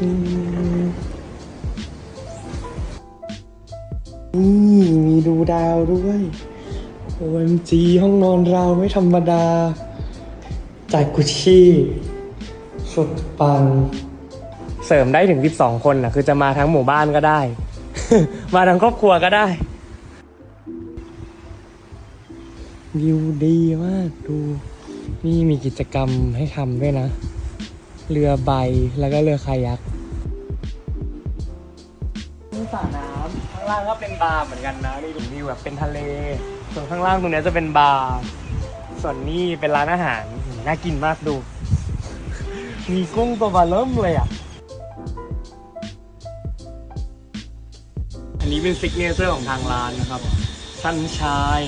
อืมนี่มีดูดาวด้วย OMG ห้องนอนเราไม่ธรรมดา จากกุชชี่สุดปัง เสริมได้ถึง 12 คนนะคือจะมาทั้งหมู่บ้านก็ได้ มาทั้งครอบครัวก็ได้วิวดีมากดู นี่มีกิจกรรมให้ทำด้วยนะ เรือใบแล้วก็เรือคายักนี่สระน้ำข้างล่างก็เป็นบาร์เหมือนกันนะนี่วิวแบบเป็นทะเล ส่วนข้างล่างตรงนี้จะเป็นบาร์ส่วนนี่เป็นร้านอาหารน่ากินมากดู มีกุ้งตัวบาเริ่มเลยอะอันนี้เป็นซิกเนเจอร์ของทางร้านนะครับชันชาย